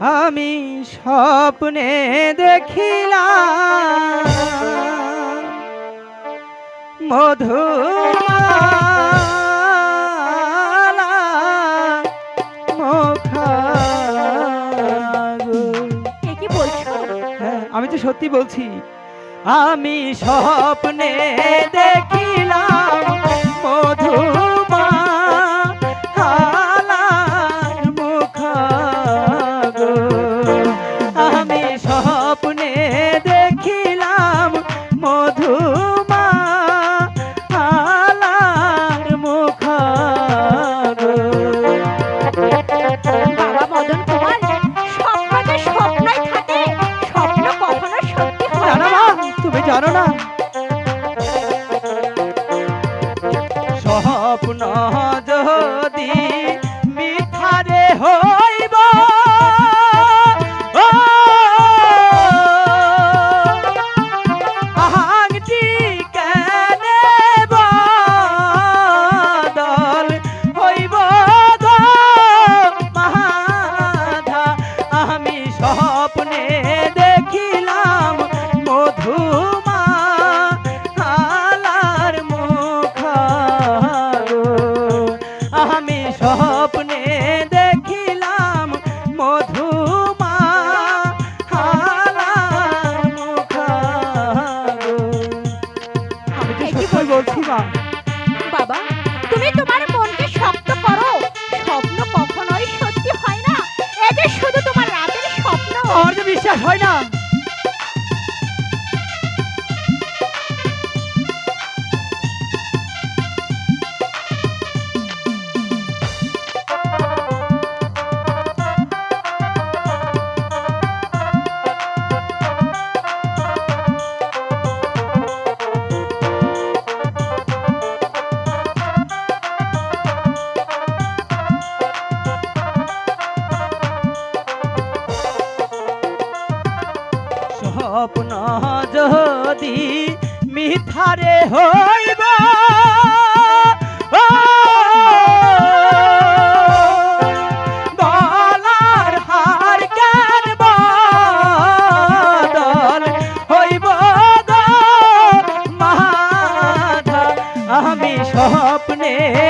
আমি স্বপ্নে দেখিলাম বলছো? হ্যাঁ, আমি তো সত্যি বলছি আমি স্বপ্নে দেখিলাম। যদি বলছি মা বাবা তুমি তোমার মনকে শক্ত করো। স্বপ্ন কখনোই সত্যি হয় না। এটা শুধু তোমার রাতের স্বপ্ন। আমার যে বিশ্বাস হয় না স্বপ্ন যদি মিথারে হইব স্বপ্নে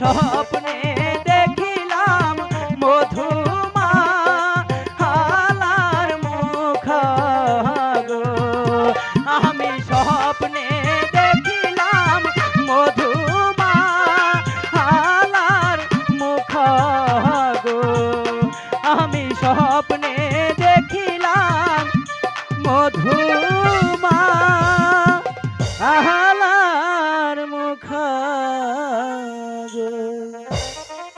স্বপ্নে